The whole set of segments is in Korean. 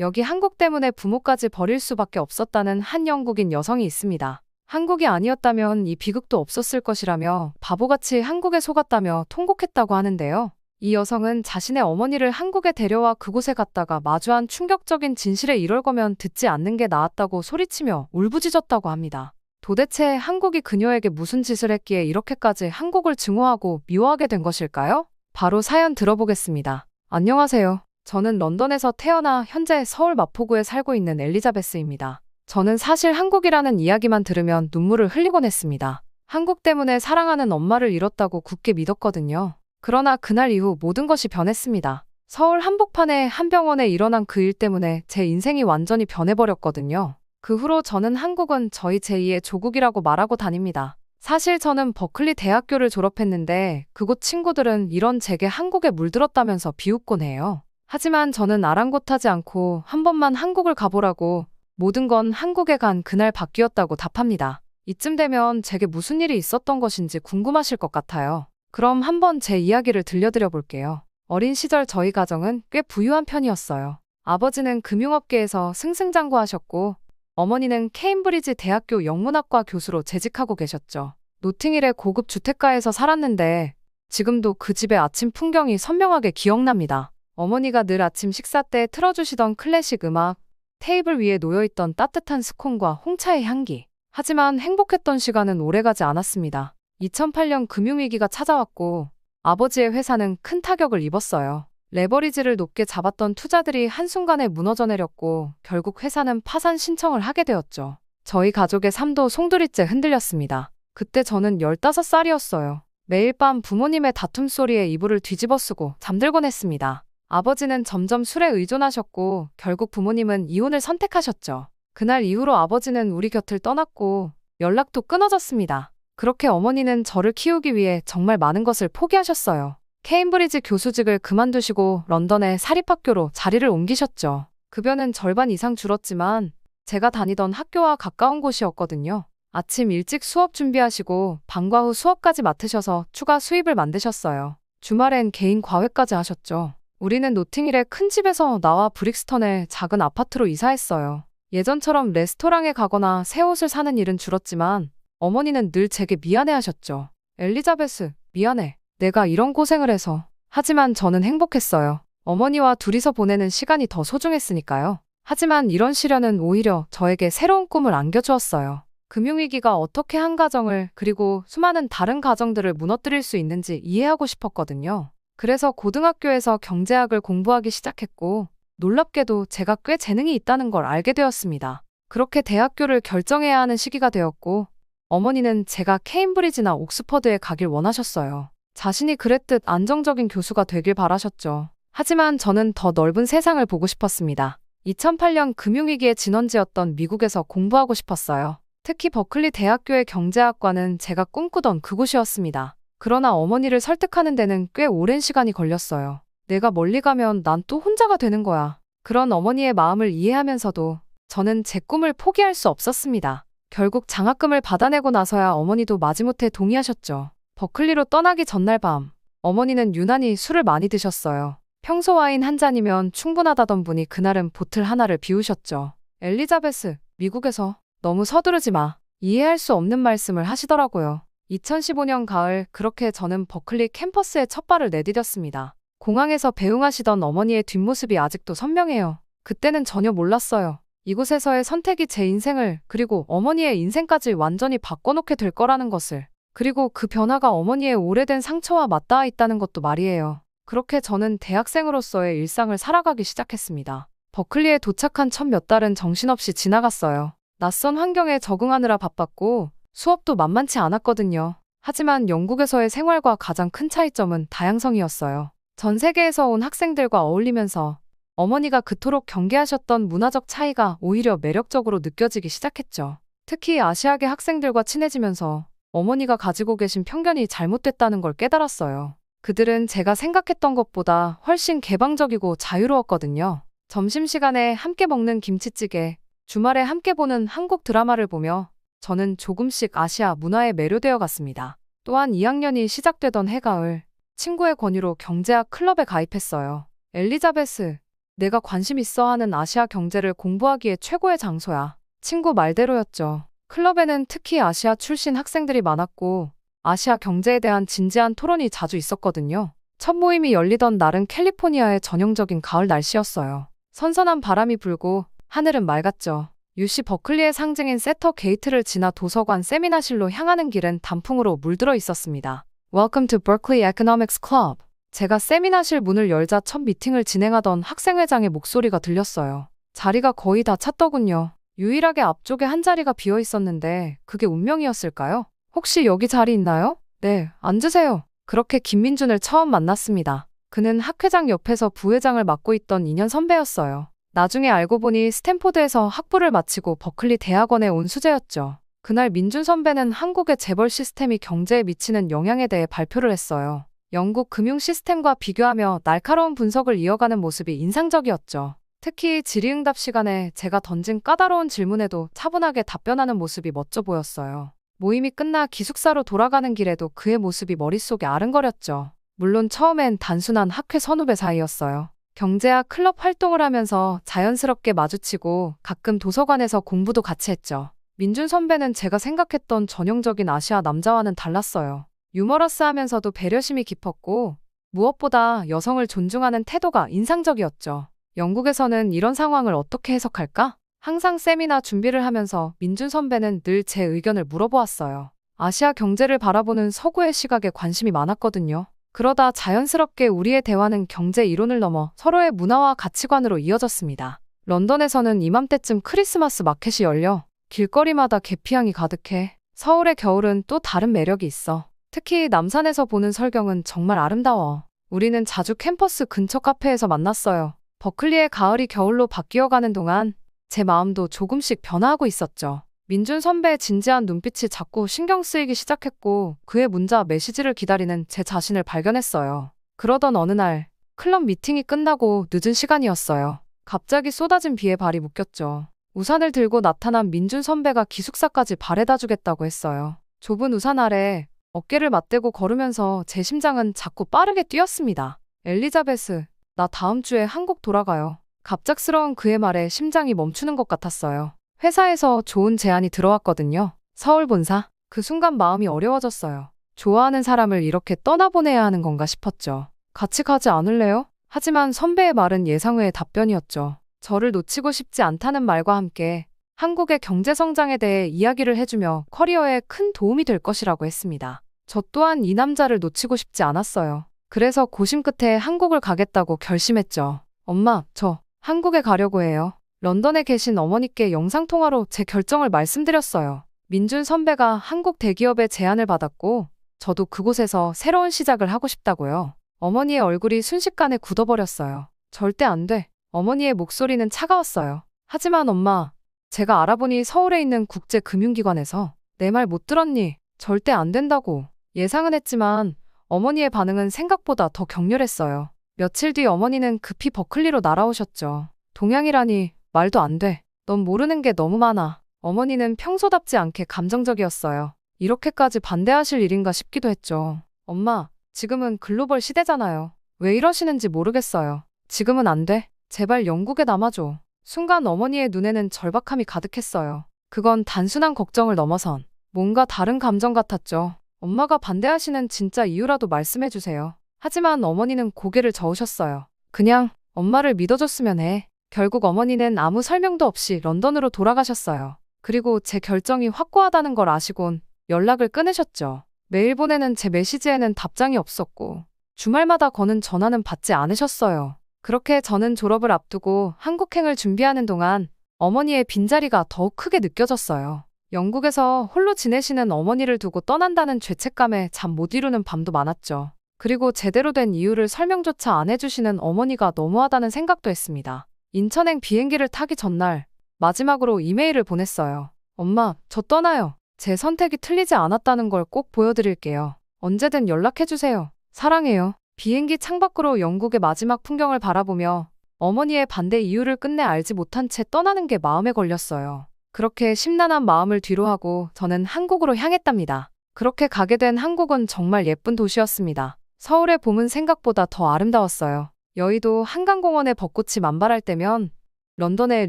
여기 한국 때문에 부모까지 버릴 수밖에 없었다는 한 영국인 여성이 있습니다. 한국이 아니었다면 이 비극도 없었을 것이라며 바보같이 한국에 속았다며 통곡했다고 하는데요. 이 여성은 자신의 어머니를 한국에 데려와 그곳에 갔다가 마주한 충격적인 진실에 이럴 거면 듣지 않는 게 나았다고 소리치며 울부짖었다고 합니다. 도대체 한국이 그녀에게 무슨 짓을 했기에 이렇게까지 한국을 증오하고 미워하게 된 것일까요? 바로 사연 들어보겠습니다. 안녕하세요. 저는 런던에서 태어나 현재 서울 마포구에 살고 있는 엘리자베스입니다. 저는 사실 한국이라는 이야기만 들으면 눈물을 흘리곤 했습니다. 한국 때문에 사랑하는 엄마를 잃었다고 굳게 믿었거든요. 그러나 그날 이후 모든 것이 변했습니다. 서울 한복판의 한 병원에 일어난 그 일 때문에 제 인생이 완전히 변해버렸거든요. 그 후로 저는 한국은 저희 제2의 조국이라고 말하고 다닙니다. 사실 저는 버클리 대학교를 졸업했는데 그곳 친구들은 이런 제게 한국에 물들었다면서 비웃곤 해요. 하지만 저는 아랑곳하지 않고 한 번만 한국을 가보라고 모든 건 한국에 간 그날 바뀌었다고 답합니다. 이쯤 되면 제게 무슨 일이 있었던 것인지 궁금하실 것 같아요. 그럼 한번 제 이야기를 들려드려 볼게요. 어린 시절 저희 가정은 꽤 부유한 편이었어요. 아버지는 금융업계에서 승승장구하셨고 어머니는 케임브리지 대학교 영문학과 교수로 재직하고 계셨죠. 노팅힐의 고급 주택가에서 살았는데 지금도 그 집의 아침 풍경이 선명하게 기억납니다. 어머니가 늘 아침 식사 때 틀어주시던 클래식 음악, 테이블 위에 놓여있던 따뜻한 스콘과 홍차의 향기. 하지만 행복했던 시간은 오래가지 않았습니다. 2008년 금융위기가 찾아왔고 아버지의 회사는 큰 타격을 입었어요. 레버리지를 높게 잡았던 투자들이 한순간에 무너져 내렸고 결국 회사는 파산 신청을 하게 되었죠. 저희 가족의 삶도 송두리째 흔들렸습니다. 그때 저는 15살이었어요. 매일 밤 부모님의 다툼 소리에 이불을 뒤집어 쓰고 잠들곤 했습니다. 아버지는 점점 술에 의존하셨고 결국 부모님은 이혼을 선택하셨죠. 그날 이후로 아버지는 우리 곁을 떠났고 연락도 끊어졌습니다. 그렇게 어머니는 저를 키우기 위해 정말 많은 것을 포기하셨어요. 케임브리지 교수직을 그만두시고 런던의 사립학교로 자리를 옮기셨죠. 급여는 절반 이상 줄었지만 제가 다니던 학교와 가까운 곳이었거든요. 아침 일찍 수업 준비하시고 방과 후 수업까지 맡으셔서 추가 수입을 만드셨어요. 주말엔 개인 과외까지 하셨죠. 우리는 노팅힐의 큰 집에서 나와 브릭스턴의 작은 아파트로 이사했어요. 예전처럼 레스토랑에 가거나 새 옷을 사는 일은 줄었지만 어머니는 늘 제게 미안해 하셨죠. 엘리자베스, 미안해. 내가 이런 고생을 해서. 하지만 저는 행복했어요. 어머니와 둘이서 보내는 시간이 더 소중했으니까요. 하지만 이런 시련은 오히려 저에게 새로운 꿈을 안겨주었어요. 금융위기가 어떻게 한 가정을 그리고 수많은 다른 가정들을 무너뜨릴 수 있는지 이해하고 싶었거든요. 그래서 고등학교에서 경제학을 공부하기 시작했고 놀랍게도 제가 꽤 재능이 있다는 걸 알게 되었습니다. 그렇게 대학교를 결정해야 하는 시기가 되었고 어머니는 제가 케임브리지나 옥스퍼드에 가길 원하셨어요. 자신이 그랬듯 안정적인 교수가 되길 바라셨죠. 하지만 저는 더 넓은 세상을 보고 싶었습니다. 2008년 금융위기의 진원지였던 미국에서 공부하고 싶었어요. 특히 버클리 대학교의 경제학과는 제가 꿈꾸던 그곳이었습니다. 그러나 어머니를 설득하는 데는 꽤 오랜 시간이 걸렸어요. 내가 멀리 가면 난 또 혼자가 되는 거야. 그런 어머니의 마음을 이해하면서도 저는 제 꿈을 포기할 수 없었습니다. 결국 장학금을 받아내고 나서야 어머니도 마지못해 동의하셨죠. 버클리로 떠나기 전날 밤, 어머니는 유난히 술을 많이 드셨어요. 평소 와인 한 잔이면 충분하다던 분이 그날은 보틀 하나를 비우셨죠. 엘리자베스, 미국에서 너무 서두르지 마. 이해할 수 없는 말씀을 하시더라고요. 2015년 가을 그렇게 저는 버클리 캠퍼스에 첫 발을 내디뎠습니다. 공항에서 배웅하시던 어머니의 뒷모습이 아직도 선명해요. 그때는 전혀 몰랐어요. 이곳에서의 선택이 제 인생을 그리고 어머니의 인생까지 완전히 바꿔놓게 될 거라는 것을. 그리고 그 변화가 어머니의 오래된 상처와 맞닿아 있다는 것도 말이에요. 그렇게 저는 대학생으로서의 일상을 살아가기 시작했습니다. 버클리에 도착한 첫 몇 달은 정신없이 지나갔어요. 낯선 환경에 적응하느라 바빴고 수업도 만만치 않았거든요. 하지만 영국에서의 생활과 가장 큰 차이점은 다양성이었어요. 전 세계에서 온 학생들과 어울리면서 어머니가 그토록 경계하셨던 문화적 차이가 오히려 매력적으로 느껴지기 시작했죠. 특히 아시아계 학생들과 친해지면서 어머니가 가지고 계신 편견이 잘못됐다는 걸 깨달았어요. 그들은 제가 생각했던 것보다 훨씬 개방적이고 자유로웠거든요. 점심시간에 함께 먹는 김치찌개, 주말에 함께 보는 한국 드라마를 보며 저는 조금씩 아시아 문화에 매료되어 갔습니다. 또한 2학년이 시작되던 해가을, 친구의 권유로 경제학 클럽에 가입했어요. 엘리자베스, 내가 관심 있어 하는 아시아 경제를 공부하기에 최고의 장소야. 친구 말대로였죠. 클럽에는 특히 아시아 출신 학생들이 많았고, 아시아 경제에 대한 진지한 토론이 자주 있었거든요. 첫 모임이 열리던 날은 캘리포니아의 전형적인 가을 날씨였어요. 선선한 바람이 불고 하늘은 맑았죠. UC 버클리의 상징인 세터 게이트를 지나 도서관 세미나실로 향하는 길은 단풍으로 물들어 있었습니다. Welcome to Berkeley Economics Club. 제가 세미나실 문을 열자 첫 미팅을 진행하던 학생회장의 목소리가 들렸어요. 자리가 거의 다 찼더군요. 유일하게 앞쪽에 한 자리가 비어 있었는데 그게 운명이었을까요? 혹시 여기 자리 있나요? 네, 앉으세요. 그렇게 김민준을 처음 만났습니다. 그는 학회장 옆에서 부회장을 맡고 있던 2년 선배였어요. 나중에 알고 보니 스탠포드에서 학부를 마치고 버클리 대학원에 온 수재였죠. 그날 민준 선배는 한국의 재벌 시스템이 경제에 미치는 영향에 대해 발표를 했어요. 영국 금융 시스템과 비교하며 날카로운 분석을 이어가는 모습이 인상적이었죠. 특히 질의응답 시간에 제가 던진 까다로운 질문에도 차분하게 답변하는 모습이 멋져 보였어요. 모임이 끝나 기숙사로 돌아가는 길에도 그의 모습이 머릿속에 아른거렸죠. 물론 처음엔 단순한 학회 선후배 사이였어요. 경제학 클럽 활동을 하면서 자연스럽게 마주치고 가끔 도서관에서 공부도 같이 했죠. 민준 선배는 제가 생각했던 전형적인 아시아 남자와는 달랐어요. 유머러스하면서도 배려심이 깊었고 무엇보다 여성을 존중하는 태도가 인상적이었죠. 영국에서는 이런 상황을 어떻게 해석할까? 항상 세미나 준비를 하면서 민준 선배는 늘 제 의견을 물어보았어요. 아시아 경제를 바라보는 서구의 시각에 관심이 많았거든요. 그러다 자연스럽게 우리의 대화는 경제 이론을 넘어 서로의 문화와 가치관으로 이어졌습니다. 런던에서는 이맘때쯤 크리스마스 마켓이 열려 길거리마다 계피향이 가득해 서울의 겨울은 또 다른 매력이 있어. 특히 남산에서 보는 설경은 정말 아름다워. 우리는 자주 캠퍼스 근처 카페에서 만났어요. 버클리의 가을이 겨울로 바뀌어가는 동안 제 마음도 조금씩 변화하고 있었죠. 민준 선배의 진지한 눈빛이 자꾸 신경 쓰이기 시작했고 그의 문자 메시지를 기다리는 제 자신을 발견했어요. 그러던 어느 날 클럽 미팅이 끝나고 늦은 시간이었어요. 갑자기 쏟아진 비에 발이 묶였죠. 우산을 들고 나타난 민준 선배가 기숙사까지 바래다 주겠다고 했어요. 좁은 우산 아래 어깨를 맞대고 걸으면서 제 심장은 자꾸 빠르게 뛰었습니다. 엘리자베스, 나 다음 주에 한국 돌아가요. 갑작스러운 그의 말에 심장이 멈추는 것 같았어요. 회사에서 좋은 제안이 들어왔거든요. 서울 본사. 그 순간 마음이 어려워졌어요. 좋아하는 사람을 이렇게 떠나보내야 하는 건가 싶었죠. 같이 가지 않을래요? 하지만 선배의 말은 예상외의 답변이었죠. 저를 놓치고 싶지 않다는 말과 함께 한국의 경제 성장에 대해 이야기를 해주며 커리어에 큰 도움이 될 것이라고 했습니다. 저 또한 이 남자를 놓치고 싶지 않았어요. 그래서 고심 끝에 한국을 가겠다고 결심했죠. 엄마, 저 한국에 가려고 해요. 런던에 계신 어머니께 영상통화로 제 결정을 말씀드렸어요. 민준 선배가 한국 대기업의 제안을 받았고, 저도 그곳에서 새로운 시작을 하고 싶다고요. 어머니의 얼굴이 순식간에 굳어버렸어요. 절대 안 돼. 어머니의 목소리는 차가웠어요. 하지만 엄마, 제가 알아보니 서울에 있는 국제금융기관에서 내 말 못 들었니? 절대 안 된다고. 예상은 했지만 어머니의 반응은 생각보다 더 격렬했어요. 며칠 뒤 어머니는 급히 버클리로 날아오셨죠. 동양이라니 말도 안 돼. 넌 모르는 게 너무 많아. 어머니는 평소답지 않게 감정적이었어요. 이렇게까지 반대하실 일인가 싶기도 했죠. 엄마, 지금은 글로벌 시대잖아요. 왜 이러시는지 모르겠어요. 지금은 안 돼. 제발 영국에 남아줘. 순간 어머니의 눈에는 절박함이 가득했어요. 그건 단순한 걱정을 넘어선 뭔가 다른 감정 같았죠. 엄마가 반대하시는 진짜 이유라도 말씀해 주세요. 하지만 어머니는 고개를 저으셨어요. 그냥 엄마를 믿어줬으면 해. 결국 어머니는 아무 설명도 없이 런던으로 돌아가셨어요. 그리고 제 결정이 확고하다는 걸 아시곤 연락을 끊으셨죠. 매일 보내는 제 메시지에는 답장이 없었고 주말마다 거는 전화는 받지 않으셨어요. 그렇게 저는 졸업을 앞두고 한국행을 준비하는 동안 어머니의 빈자리가 더욱 크게 느껴졌어요. 영국에서 홀로 지내시는 어머니를 두고 떠난다는 죄책감에 잠 못 이루는 밤도 많았죠. 그리고 제대로 된 이유를 설명조차 안 해주시는 어머니가 너무하다는 생각도 했습니다. 인천행 비행기를 타기 전날 마지막으로 이메일을 보냈어요. 엄마, 저 떠나요. 제 선택이 틀리지 않았다는 걸 꼭 보여드릴게요. 언제든 연락해주세요. 사랑해요. 비행기 창밖으로 영국의 마지막 풍경을 바라보며 어머니의 반대 이유를 끝내 알지 못한 채 떠나는 게 마음에 걸렸어요. 그렇게 심란한 마음을 뒤로하고 저는 한국으로 향했답니다. 그렇게 가게 된 한국은 정말 예쁜 도시였습니다. 서울의 봄은 생각보다 더 아름다웠어요. 여의도 한강공원의 벚꽃이 만발할 때면 런던의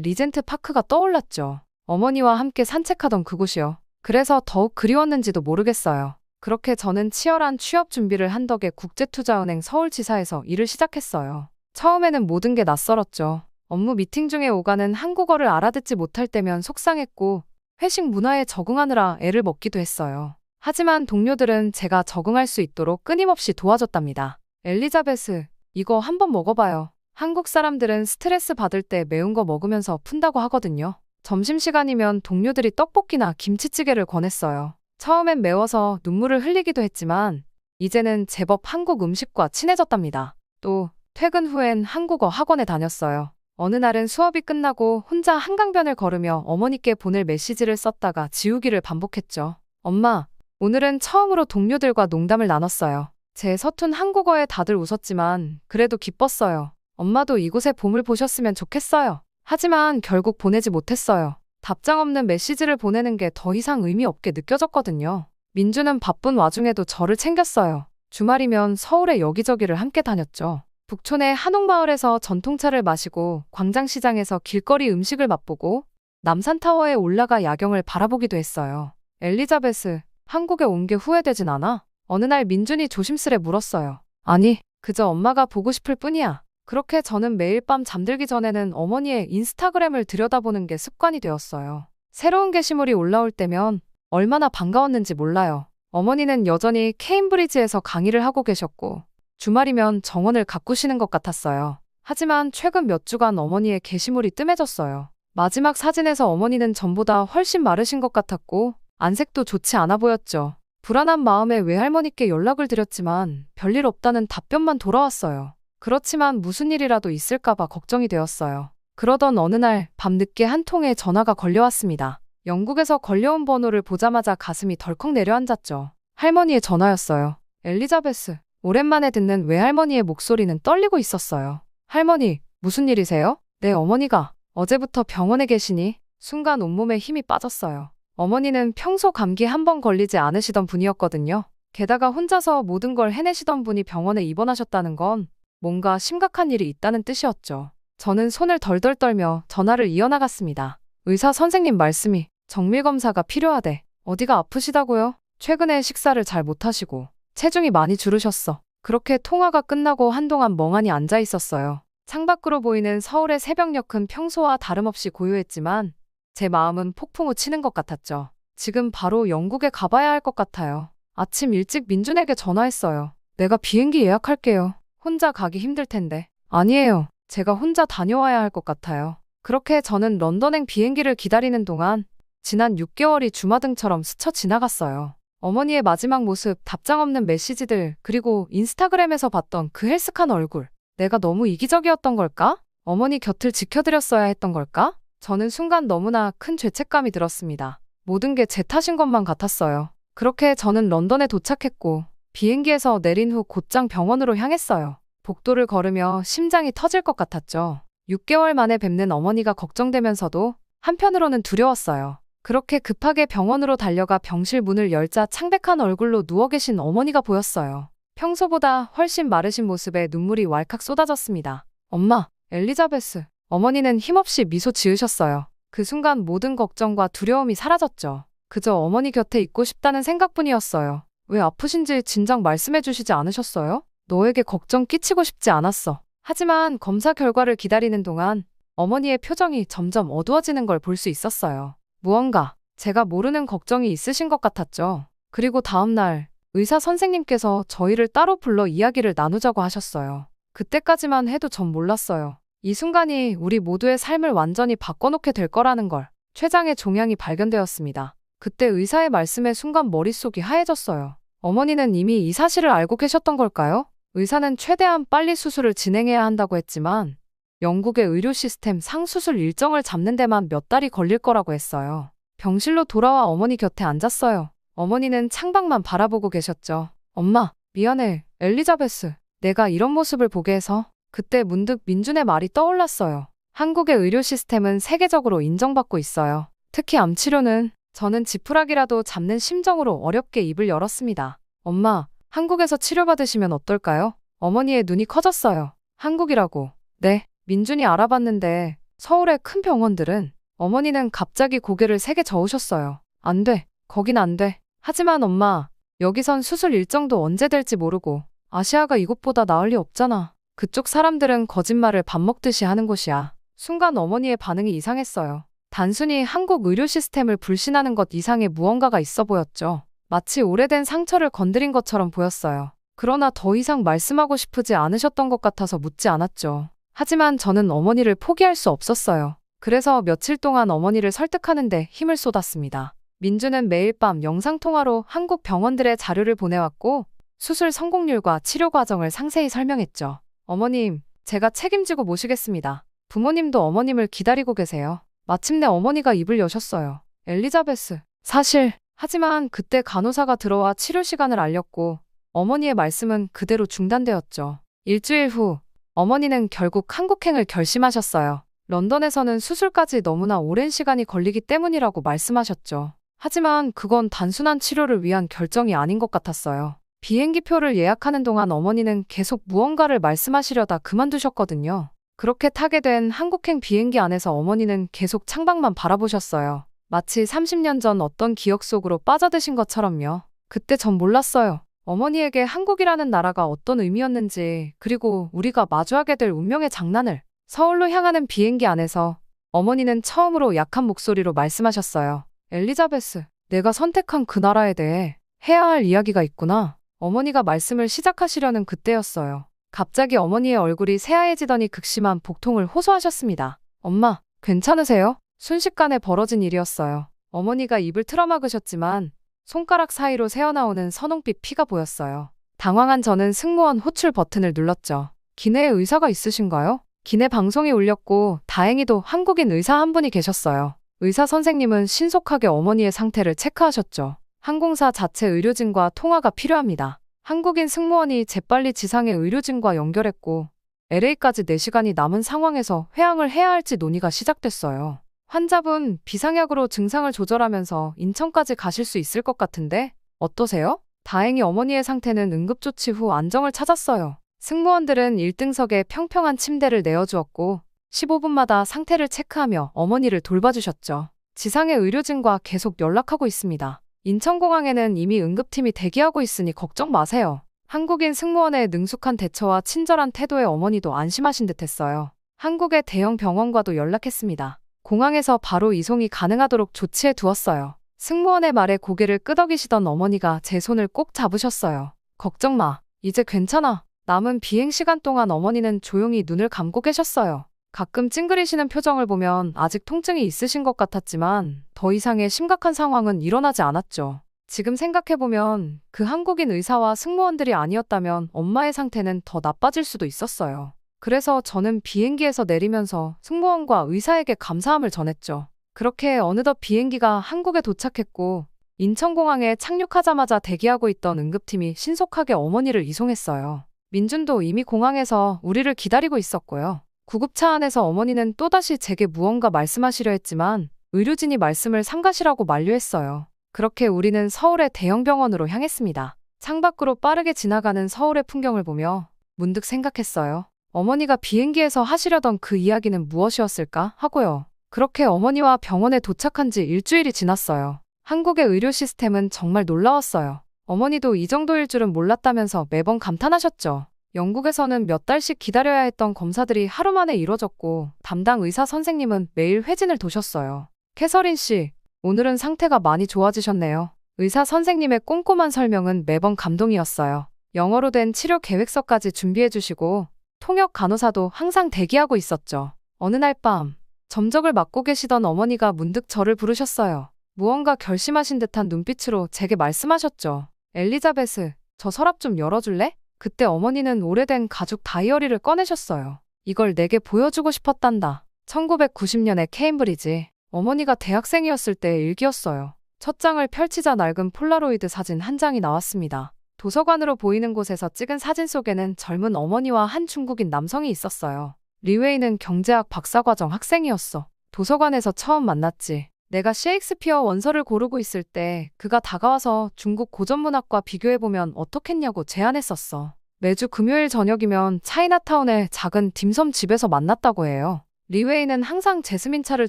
리젠트 파크가 떠올랐죠. 어머니와 함께 산책하던 그곳이요. 그래서 더욱 그리웠는지도 모르겠어요. 그렇게 저는 치열한 취업 준비를 한 덕에 국제투자은행 서울지사에서 일을 시작했어요. 처음에는 모든 게 낯설었죠. 업무 미팅 중에 오가는 한국어를 알아듣지 못할 때면 속상했고 회식 문화에 적응하느라 애를 먹기도 했어요. 하지만 동료들은 제가 적응할 수 있도록 끊임없이 도와줬답니다. 엘리자베스, 이거 한번 먹어봐요. 한국 사람들은 스트레스 받을 때 매운 거 먹으면서 푼다고 하거든요. 점심시간이면 동료들이 떡볶이나 김치찌개를 권했어요. 처음엔 매워서 눈물을 흘리기도 했지만 이제는 제법 한국 음식과 친해졌답니다. 또 퇴근 후엔 한국어 학원에 다녔어요. 어느 날은 수업이 끝나고 혼자 한강변을 걸으며 어머니께 보낼 메시지를 썼다가 지우기를 반복했죠. 엄마, 오늘은 처음으로 동료들과 농담을 나눴어요. 제 서툰 한국어에 다들 웃었지만 그래도 기뻤어요. 엄마도 이곳의 봄을 보셨으면 좋겠어요. 하지만 결국 보내지 못했어요. 답장 없는 메시지를 보내는 게 더 이상 의미 없게 느껴졌거든요. 민주는 바쁜 와중에도 저를 챙겼어요. 주말이면 서울의 여기저기를 함께 다녔죠. 북촌의 한옥마을에서 전통차를 마시고 광장시장에서 길거리 음식을 맛보고 남산타워에 올라가 야경을 바라보기도 했어요. 엘리자베스, 한국에 온 게 후회되진 않아? 어느 날 민준이 조심스레 물었어요. 아니, 그저 엄마가 보고 싶을 뿐이야. 그렇게 저는 매일 밤 잠들기 전에는 어머니의 인스타그램을 들여다보는 게 습관이 되었어요. 새로운 게시물이 올라올 때면 얼마나 반가웠는지 몰라요. 어머니는 여전히 케임브리지에서 강의를 하고 계셨고 주말이면 정원을 가꾸시는 것 같았어요. 하지만 최근 몇 주간 어머니의 게시물이 뜸해졌어요. 마지막 사진에서 어머니는 전보다 훨씬 마르신 것 같았고 안색도 좋지 않아 보였죠. 불안한 마음에 외할머니께 연락을 드렸지만 별일 없다는 답변만 돌아왔어요. 그렇지만 무슨 일이라도 있을까봐 걱정이 되었어요. 그러던 어느 날 밤늦게 한 통의 전화가 걸려왔습니다. 영국에서 걸려온 번호를 보자마자 가슴이 덜컥 내려앉았죠. 할머니의 전화였어요. 엘리자베스. 오랜만에 듣는 외할머니의 목소리는 떨리고 있었어요. 할머니, 무슨 일이세요? 네, 어머니가 어제부터 병원에 계시니 순간 온몸에 힘이 빠졌어요. 어머니는 평소 감기 한 번 걸리지 않으시던 분이었거든요. 게다가 혼자서 모든 걸 해내시던 분이 병원에 입원하셨다는 건 뭔가 심각한 일이 있다는 뜻이었죠. 저는 손을 덜덜 떨며 전화를 이어나갔습니다. 의사 선생님 말씀이 정밀검사가 필요하대. 어디가 아프시다고요? 최근에 식사를 잘 못하시고 체중이 많이 줄으셨어. 그렇게 통화가 끝나고 한동안 멍하니 앉아 있었어요. 창밖으로 보이는 서울의 새벽녘은 평소와 다름없이 고요했지만 제 마음은 폭풍우 치는 것 같았죠. 지금 바로 영국에 가봐야 할 것 같아요. 아침 일찍 민준에게 전화했어요. 내가 비행기 예약할게요. 혼자 가기 힘들 텐데. 아니에요. 제가 혼자 다녀와야 할 것 같아요. 그렇게 저는 런던행 비행기를 기다리는 동안 지난 6개월이 주마등처럼 스쳐 지나갔어요. 어머니의 마지막 모습, 답장 없는 메시지들, 그리고 인스타그램에서 봤던 그 헬스칸 얼굴. 내가 너무 이기적이었던 걸까? 어머니 곁을 지켜드렸어야 했던 걸까? 저는 순간 너무나 큰 죄책감이 들었습니다. 모든 게 제 탓인 것만 같았어요. 그렇게 저는 런던에 도착했고 비행기에서 내린 후 곧장 병원으로 향했어요. 복도를 걸으며 심장이 터질 것 같았죠. 6개월 만에 뵙는 어머니가 걱정되면서도 한편으로는 두려웠어요. 그렇게 급하게 병원으로 달려가 병실 문을 열자 창백한 얼굴로 누워 계신 어머니가 보였어요. 평소보다 훨씬 마르신 모습에 눈물이 왈칵 쏟아졌습니다. 엄마, 엘리자베스. 어머니는 힘없이 미소 지으셨어요. 그 순간 모든 걱정과 두려움이 사라졌죠. 그저 어머니 곁에 있고 싶다는 생각뿐이었어요. 왜 아프신지 진작 말씀해 주시지 않으셨어요? 너에게 걱정 끼치고 싶지 않았어. 하지만 검사 결과를 기다리는 동안 어머니의 표정이 점점 어두워지는 걸 볼 수 있었어요. 무언가 제가 모르는 걱정이 있으신 것 같았죠. 그리고 다음 날 의사 선생님께서 저희를 따로 불러 이야기를 나누자고 하셨어요. 그때까지만 해도 전 몰랐어요. 이 순간이 우리 모두의 삶을 완전히 바꿔놓게 될 거라는 걸 췌장의 종양이 발견되었습니다. 그때 의사의 말씀에 순간 머릿속이 하얘졌어요. 어머니는 이미 이 사실을 알고 계셨던 걸까요? 의사는 최대한 빨리 수술을 진행해야 한다고 했지만 영국의 의료 시스템 상수술 일정을 잡는 데만 몇 달이 걸릴 거라고 했어요. 병실로 돌아와 어머니 곁에 앉았어요. 어머니는 창밖만 바라보고 계셨죠. 엄마, 미안해, 엘리자베스. 내가 이런 모습을 보게 해서 그때 문득 민준의 말이 떠올랐어요. 한국의 의료 시스템은 세계적으로 인정받고 있어요. 특히 암 치료는 저는 지푸라기라도 잡는 심정으로 어렵게 입을 열었습니다. 엄마, 한국에서 치료받으시면 어떨까요? 어머니의 눈이 커졌어요. 한국이라고. 네. 민준이 알아봤는데 서울의 큰 병원들은 어머니는 갑자기 고개를 세게 저으셨어요. 안 돼. 거긴 안 돼. 하지만 엄마, 여기선 수술 일정도 언제 될지 모르고 아시아가 이곳보다 나을 리 없잖아. 그쪽 사람들은 거짓말을 밥 먹듯이 하는 곳이야. 순간 어머니의 반응이 이상했어요. 단순히 한국 의료 시스템을 불신하는 것 이상의 무언가가 있어 보였죠. 마치 오래된 상처를 건드린 것처럼 보였어요. 그러나 더 이상 말씀하고 싶으지 않으셨던 것 같아서 묻지 않았죠. 하지만 저는 어머니를 포기할 수 없었어요. 그래서 며칠 동안 어머니를 설득하는데 힘을 쏟았습니다. 민주는 매일 밤 영상통화로 한국 병원들의 자료를 보내왔고 수술 성공률과 치료 과정을 상세히 설명했죠. 어머님, 제가 책임지고 모시겠습니다. 부모님도 어머님을 기다리고 계세요. 마침내 어머니가 입을 여셨어요. 엘리자베스. 사실, 하지만 그때 간호사가 들어와 치료 시간을 알렸고 어머니의 말씀은 그대로 중단되었죠. 일주일 후, 어머니는 결국 한국행을 결심하셨어요. 런던에서는 수술까지 너무나 오랜 시간이 걸리기 때문이라고 말씀하셨죠. 하지만 그건 단순한 치료를 위한 결정이 아닌 것 같았어요. 비행기표를 예약하는 동안 어머니는 계속 무언가를 말씀하시려다 그만두셨거든요. 그렇게 타게 된 한국행 비행기 안에서 어머니는 계속 창밖만 바라보셨어요. 마치 30년 전 어떤 기억 속으로 빠져드신 것처럼요. 그때 전 몰랐어요. 어머니에게 한국이라는 나라가 어떤 의미였는지, 그리고 우리가 마주하게 될 운명의 장난을 서울로 향하는 비행기 안에서 어머니는 처음으로 약한 목소리로 말씀하셨어요. 엘리자베스, 내가 선택한 그 나라에 대해 해야 할 이야기가 있구나. 어머니가 말씀을 시작하시려는 그때였어요. 갑자기 어머니의 얼굴이 새하얘지더니 극심한 복통을 호소하셨습니다. 엄마, 괜찮으세요? 순식간에 벌어진 일이었어요. 어머니가 입을 틀어막으셨지만 손가락 사이로 새어나오는 선홍빛 피가 보였어요. 당황한 저는 승무원 호출 버튼을 눌렀죠. 기내에 의사가 있으신가요? 기내 방송이 울렸고 다행히도 한국인 의사 한 분이 계셨어요. 의사 선생님은 신속하게 어머니의 상태를 체크하셨죠. 항공사 자체 의료진과 통화가 필요합니다. 한국인 승무원이 재빨리 지상의 의료진과 연결했고 LA까지 4시간이 남은 상황에서 회항을 해야 할지 논의가 시작됐어요. 환자분 비상약으로 증상을 조절하면서 인천까지 가실 수 있을 것 같은데 어떠세요? 다행히 어머니의 상태는 응급조치 후 안정을 찾았어요. 승무원들은 1등석에 평평한 침대를 내어주었고 15분마다 상태를 체크하며 어머니를 돌봐주셨죠. 지상의 의료진과 계속 연락하고 있습니다. 인천공항에는 이미 응급팀이 대기하고 있으니 걱정 마세요. 한국인 승무원의 능숙한 대처와 친절한 태도에 어머니도 안심하신 듯 했어요. 한국의 대형 병원과도 연락했습니다. 공항에서 바로 이송이 가능하도록 조치해 두었어요. 승무원의 말에 고개를 끄덕이시던 어머니가 제 손을 꼭 잡으셨어요. 걱정 마. 이제 괜찮아. 남은 비행 시간 동안 어머니는 조용히 눈을 감고 계셨어요. 가끔 찡그리시는 표정을 보면 아직 통증이 있으신 것 같았지만 더 이상의 심각한 상황은 일어나지 않았죠. 지금 생각해보면 그 한국인 의사와 승무원들이 아니었다면 엄마의 상태는 더 나빠질 수도 있었어요. 그래서 저는 비행기에서 내리면서 승무원과 의사에게 감사함을 전했죠. 그렇게 어느덧 비행기가 한국에 도착했고 인천공항에 착륙하자마자 대기하고 있던 응급팀이 신속하게 어머니를 이송했어요. 민준도 이미 공항에서 우리를 기다리고 있었고요. 구급차 안에서 어머니는 또다시 제게 무언가 말씀하시려 했지만 의료진이 말씀을 삼가시라고 만류했어요. 그렇게 우리는 서울의 대형 병원으로 향했습니다. 창밖으로 빠르게 지나가는 서울의 풍경을 보며 문득 생각했어요. 어머니가 비행기에서 하시려던 그 이야기는 무엇이었을까 하고요. 그렇게 어머니와 병원에 도착한 지 일주일이 지났어요. 한국의 의료 시스템은 정말 놀라웠어요. 어머니도 이 정도일 줄은 몰랐다면서 매번 감탄하셨죠. 영국에서는 몇 달씩 기다려야 했던 검사들이 하루 만에 이뤄졌고 담당 의사 선생님은 매일 회진을 도셨어요. 캐서린 씨, 오늘은 상태가 많이 좋아지셨네요. 의사 선생님의 꼼꼼한 설명은 매번 감동이었어요. 영어로 된 치료 계획서까지 준비해 주시고 통역 간호사도 항상 대기하고 있었죠. 어느 날 밤, 점적을 맡고 계시던 어머니가 문득 저를 부르셨어요. 무언가 결심하신 듯한 눈빛으로 제게 말씀하셨죠. 엘리자베스, 저 서랍 좀 열어줄래? 그때 어머니는 오래된 가죽 다이어리를 꺼내셨어요. 이걸 내게 보여주고 싶었단다. 1990년에 케임브리지. 어머니가 대학생이었을 때의 일기였어요. 첫 장을 펼치자 낡은 폴라로이드 사진 한 장이 나왔습니다. 도서관으로 보이는 곳에서 찍은 사진 속에는 젊은 어머니와 한 중국인 남성이 있었어요. 리웨이는 경제학 박사과정 학생이었어. 도서관에서 처음 만났지. 내가 셰익스피어 원서를 고르고 있을 때 그가 다가와서 중국 고전문학과 비교해보면 어떻겠냐고 제안했었어. 매주 금요일 저녁이면 차이나타운의 작은 딤섬 집에서 만났다고 해요. 리웨이는 항상 제스민 차를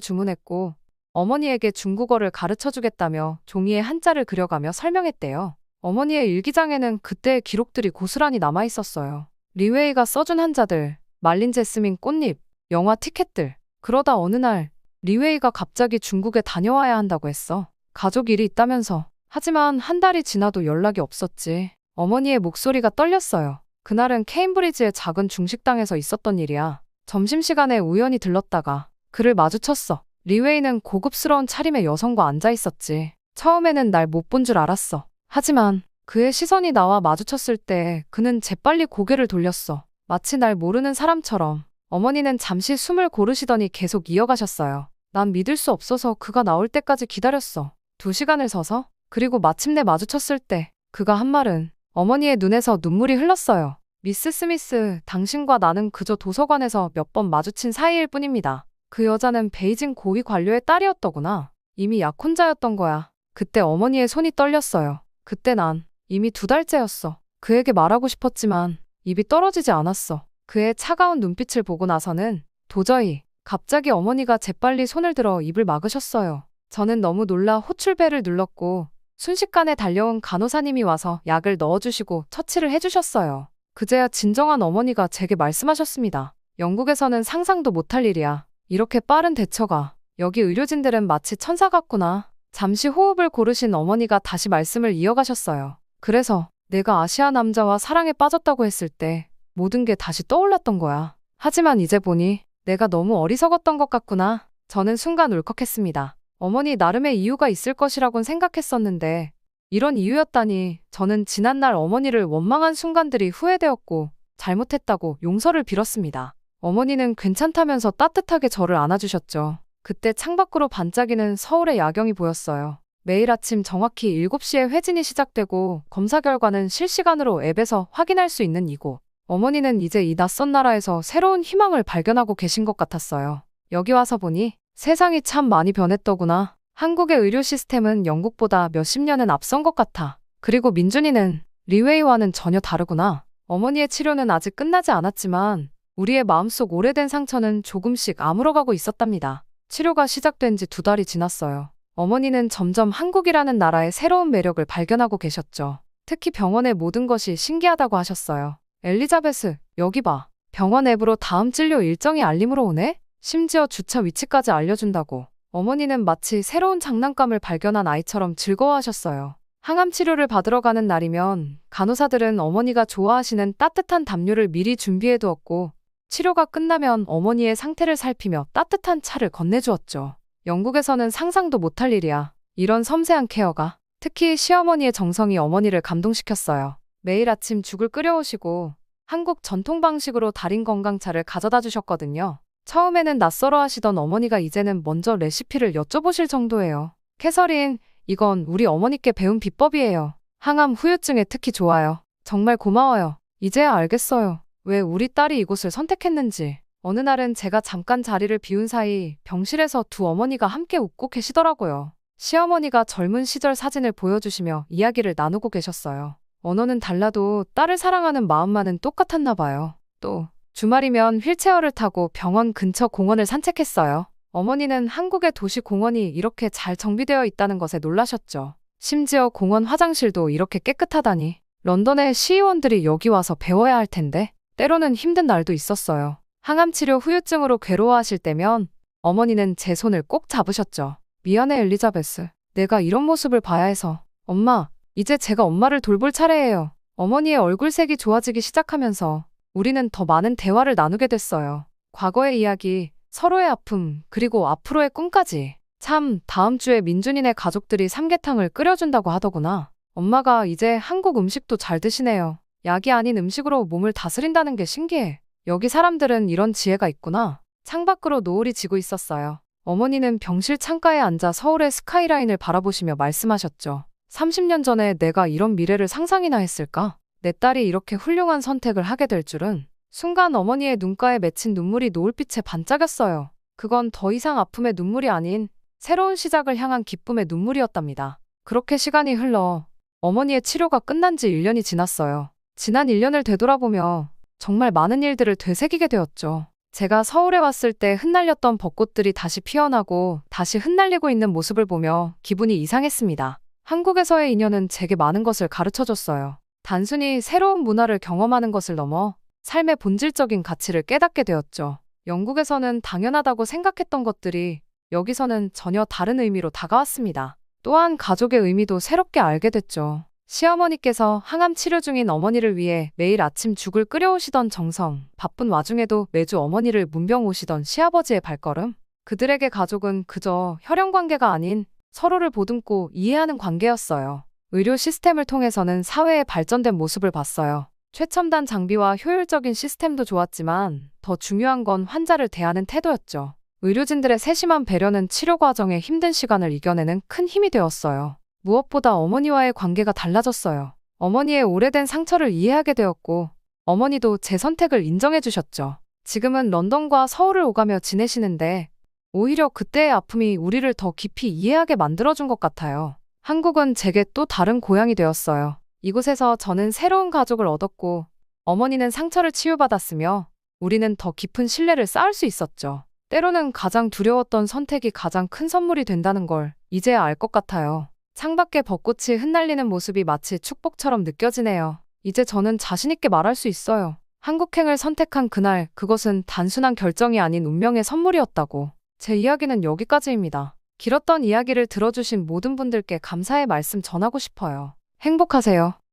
주문했고 어머니에게 중국어를 가르쳐 주겠다며 종이에 한자를 그려가며 설명했대요. 어머니의 일기장에는 그때의 기록들이 고스란히 남아 있었어요. 리웨이가 써준 한자들, 말린 제스민 꽃잎, 영화 티켓들. 그러다 어느 날 리웨이가 갑자기 중국에 다녀와야 한다고 했어. 가족 일이 있다면서. 하지만 한 달이 지나도 연락이 없었지. 어머니의 목소리가 떨렸어요. 그날은 케임브리지의 작은 중식당에서 있었던 일이야. 점심시간에 우연히 들렀다가 그를 마주쳤어. 리웨이는 고급스러운 차림의 여성과 앉아 있었지. 처음에는 날 못 본 줄 알았어. 하지만 그의 시선이 나와 마주쳤을 때 그는 재빨리 고개를 돌렸어. 마치 날 모르는 사람처럼. 어머니는 잠시 숨을 고르시더니 계속 이어가셨어요. 난 믿을 수 없어서 그가 나올 때까지 기다렸어. 두 시간을 서서 그리고 마침내 마주쳤을 때 그가 한 말은 어머니의 눈에서 눈물이 흘렀어요. 미스 스미스, 당신과 나는 그저 도서관에서 몇 번 마주친 사이일 뿐입니다. 그 여자는 베이징 고위 관료의 딸이었더구나. 이미 약혼자였던 거야. 그때 어머니의 손이 떨렸어요. 그때 난 이미 두 달째였어. 그에게 말하고 싶었지만 입이 떨어지지 않았어. 그의 차가운 눈빛을 보고 나서는 도저히 갑자기 어머니가 재빨리 손을 들어 입을 막으셨어요. 저는 너무 놀라 호출배를 눌렀고 순식간에 달려온 간호사님이 와서 약을 넣어주시고 처치를 해주셨어요. 그제야 진정한 어머니가 제게 말씀하셨습니다. 영국에서는 상상도 못할 일이야. 이렇게 빠른 대처가. 여기 의료진들은 마치 천사 같구나. 잠시 호흡을 고르신 어머니가 다시 말씀을 이어가셨어요. 그래서 내가 아시아 남자와 사랑에 빠졌다고 했을 때 모든 게 다시 떠올랐던 거야. 하지만 이제 보니 내가 너무 어리석었던 것 같구나. 저는 순간 울컥했습니다. 어머니 나름의 이유가 있을 것이라곤 생각했었는데 이런 이유였다니 저는 지난날 어머니를 원망한 순간들이 후회되었고 잘못했다고 용서를 빌었습니다. 어머니는 괜찮다면서 따뜻하게 저를 안아주셨죠. 그때 창밖으로 반짝이는 서울의 야경이 보였어요. 매일 아침 정확히 7시에 회진이 시작되고 검사 결과는 실시간으로 앱에서 확인할 수 있는 이곳. 어머니는 이제 이 낯선 나라에서 새로운 희망을 발견하고 계신 것 같았어요. 여기 와서 보니 세상이 참 많이 변했더구나. 한국의 의료 시스템은 영국보다 몇십 년은 앞선 것 같아. 그리고 민준이는 리웨이와는 전혀 다르구나. 어머니의 치료는 아직 끝나지 않았지만 우리의 마음속 오래된 상처는 조금씩 아물어가고 있었답니다. 치료가 시작된 지 두 달이 지났어요. 어머니는 점점 한국이라는 나라의 새로운 매력을 발견하고 계셨죠. 특히 병원의 모든 것이 신기하다고 하셨어요. 엘리자베스, 여기 봐. 병원 앱으로 다음 진료 일정이 알림으로 오네? 심지어 주차 위치까지 알려준다고. 어머니는 마치 새로운 장난감을 발견한 아이처럼 즐거워하셨어요. 항암 치료를 받으러 가는 날이면 간호사들은 어머니가 좋아하시는 따뜻한 담요를 미리 준비해 두었고 치료가 끝나면 어머니의 상태를 살피며 따뜻한 차를 건네주었죠. 영국에서는 상상도 못할 일이야. 이런 섬세한 케어가. 특히 시어머니의 정성이 어머니를 감동시켰어요. 매일 아침 죽을 끓여오시고 한국 전통 방식으로 달인 건강차를 가져다 주셨거든요. 처음에는 낯설어 하시던 어머니가 이제는 먼저 레시피를 여쭤보실 정도예요. 캐서린, 이건 우리 어머니께 배운 비법이에요. 항암 후유증에 특히 좋아요. 정말 고마워요. 이제야 알겠어요. 왜 우리 딸이 이곳을 선택했는지. 어느 날은 제가 잠깐 자리를 비운 사이 병실에서 두 어머니가 함께 웃고 계시더라고요. 시어머니가 젊은 시절 사진을 보여주시며 이야기를 나누고 계셨어요. 언어는 달라도 딸을 사랑하는 마음만은 똑같았나 봐요. 또 주말이면 휠체어를 타고 병원 근처 공원을 산책했어요. 어머니는 한국의 도시 공원이 이렇게 잘 정비되어 있다는 것에 놀라셨죠. 심지어 공원 화장실도 이렇게 깨끗하다니. 런던의 시의원들이 여기 와서 배워야 할 텐데. 때로는 힘든 날도 있었어요. 항암 치료 후유증으로 괴로워하실 때면 어머니는 제 손을 꼭 잡으셨죠. 미안해 엘리자베스. 내가 이런 모습을 봐야 해서. 엄마, 이제 제가 엄마를 돌볼 차례예요. 어머니의 얼굴색이 좋아지기 시작하면서 우리는 더 많은 대화를 나누게 됐어요. 과거의 이야기, 서로의 아픔, 그리고 앞으로의 꿈까지. 참, 다음 주에 민준이네 가족들이 삼계탕을 끓여준다고 하더구나. 엄마가 이제 한국 음식도 잘 드시네요. 약이 아닌 음식으로 몸을 다스린다는 게 신기해. 여기 사람들은 이런 지혜가 있구나. 창밖으로 노을이 지고 있었어요. 어머니는 병실 창가에 앉아 서울의 스카이라인을 바라보시며 말씀하셨죠. 30년 전에 내가 이런 미래를 상상이나 했을까? 내 딸이 이렇게 훌륭한 선택을 하게 될 줄은. 순간 어머니의 눈가에 맺힌 눈물이 노을빛에 반짝였어요. 그건 더 이상 아픔의 눈물이 아닌 새로운 시작을 향한 기쁨의 눈물이었답니다. 그렇게 시간이 흘러 어머니의 치료가 끝난 지 1년이 지났어요. 지난 1년을 되돌아보며 정말 많은 일들을 되새기게 되었죠. 제가 서울에 왔을 때 흩날렸던 벚꽃들이 다시 피어나고 다시 흩날리고 있는 모습을 보며 기분이 이상했습니다. 한국에서의 인연은 제게 많은 것을 가르쳐 줬어요. 단순히 새로운 문화를 경험하는 것을 넘어 삶의 본질적인 가치를 깨닫게 되었죠. 영국에서는 당연하다고 생각했던 것들이 여기서는 전혀 다른 의미로 다가왔습니다. 또한 가족의 의미도 새롭게 알게 됐죠. 시어머니께서 항암 치료 중인 어머니를 위해 매일 아침 죽을 끓여오시던 정성, 바쁜 와중에도 매주 어머니를 문병 오시던 시아버지의 발걸음. 그들에게 가족은 그저 혈연 관계가 아닌 서로를 보듬고 이해하는 관계였어요. 의료 시스템을 통해서는 사회의 발전된 모습을 봤어요. 최첨단 장비와 효율적인 시스템도 좋았지만 더 중요한 건 환자를 대하는 태도였죠. 의료진들의 세심한 배려는 치료 과정의 힘든 시간을 이겨내는 큰 힘이 되었어요. 무엇보다 어머니와의 관계가 달라졌어요. 어머니의 오래된 상처를 이해하게 되었고, 어머니도 제 선택을 인정해 주셨죠. 지금은 런던과 서울을 오가며 지내시는데, 오히려 그때의 아픔이 우리를 더 깊이 이해하게 만들어준 것 같아요. 한국은 제게 또 다른 고향이 되었어요. 이곳에서 저는 새로운 가족을 얻었고, 어머니는 상처를 치유받았으며, 우리는 더 깊은 신뢰를 쌓을 수 있었죠. 때로는 가장 두려웠던 선택이 가장 큰 선물이 된다는 걸 이제야 알 것 같아요. 창밖에 벚꽃이 흩날리는 모습이 마치 축복처럼 느껴지네요. 이제 저는 자신있게 말할 수 있어요. 한국행을 선택한 그날, 그것은 단순한 결정이 아닌 운명의 선물이었다고. 제 이야기는 여기까지입니다. 길었던 이야기를 들어주신 모든 분들께 감사의 말씀 전하고 싶어요. 행복하세요.